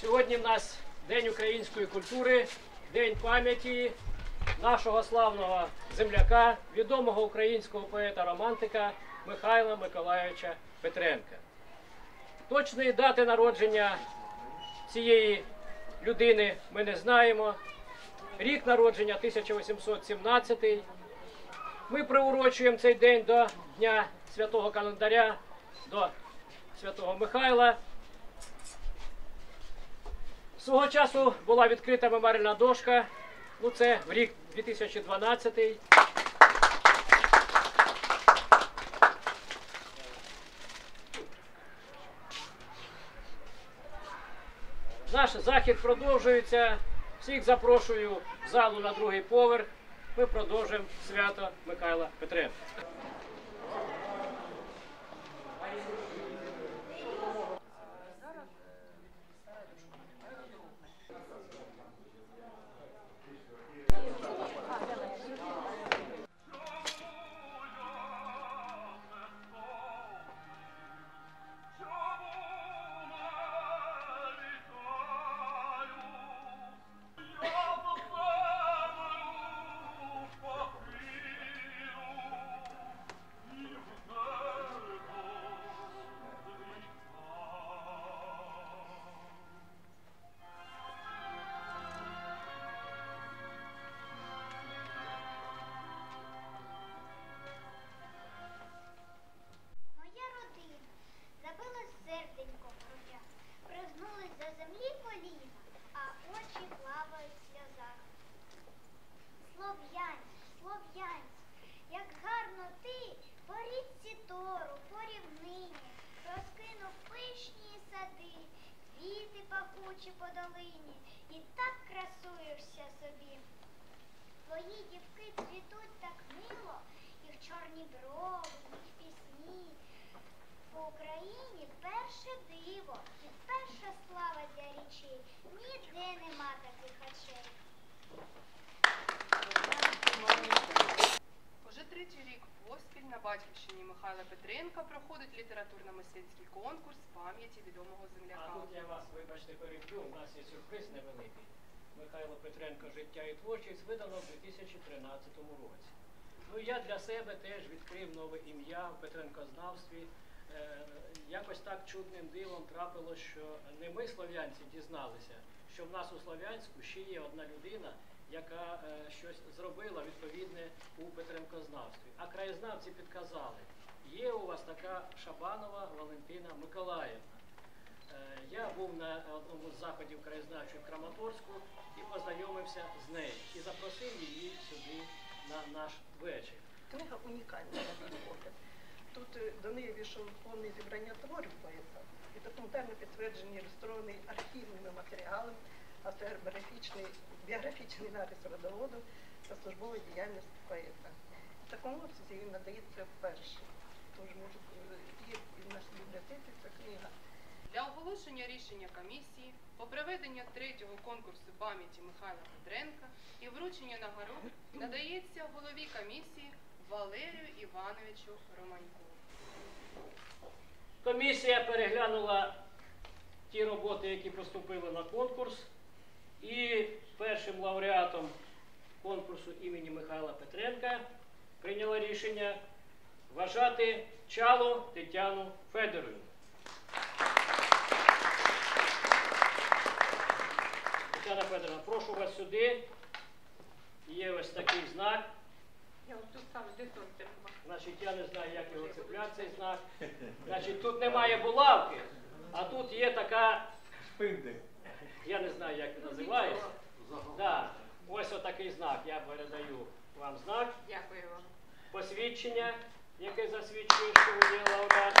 Сьогодні в нас День української культури, День пам'яті нашого славного земляка, відомого українського поета-романтика Михайла Миколайовича Петренка. Точної дати народження цієї людини ми не знаємо. Рік народження 1817. Ми приурочуємо цей день до Дня святого календаря, до святого Михайла. Свого часу була відкрита меморіальна дошка. Ну, це в рік 2012. Наш захід продовжується. Всіх запрошую в залу на другий поверх. Ми продовжуємо свято Михайла Петренка. Перше диво і перша слава для річей. Ніде нема таких очей. Уже третій рік поспіль на батьківщині Михайла Петренка проходить літературно-мистецький конкурс пам'яті відомого А земляка. тут я вас, вибачте, переб'ю. У нас є сюрприз невеликий. Михайло Петренко Життя і творчість видано в 2013 році. Ну я для себе теж відкрив нове ім'я в Петренкознавстві. Якось так чудним дивом трапилось, що не ми, слов'янці, дізналися, що в нас у Слов'янську ще є одна людина, яка е, щось зробила відповідне у Петренкознавстві. А краєзнавці підказали, є у вас така Шабанова Валентина Миколаївна. Е, Я був на одному з заходів краєзнавчої в Краматорську і познайомився з нею і запросив її сюди на наш вечір. Книга унікальна на мій погляд. Тут е, до неї війшов повне зібрання творів поета і документально підтверджені, ілюстрований архівними матеріалами, автобіографічний біографічний напис родоводу та службова діяльність поета. Такому обсязі він надається вперше. Тож може є в нашій бібліотеці ця книга. Для оголошення рішення комісії по проведенню третього конкурсу пам'яті Михайла Петренка і вручення нагород надається голові комісії Валерію Івановичу Романьку. Комісія переглянула ті роботи, які поступили на конкурс, і першим лауреатом конкурсу імені Михайла Петренка прийняла рішення вважати Чалу Тетяну Федоровну. Тетяна Федоровна, прошу вас сюди. Є ось такий знак. Я от тут ставлю де той телефон. Значить, я не знаю, як його цепляти, цей знак. Значить, тут немає булавки, а тут є така, Шпиндель. я не знаю, як він називається. Да. Ось отакий знак. Я передаю вам знак, Дякую вам. посвідчення, яке засвідчує, що ви є лауреат.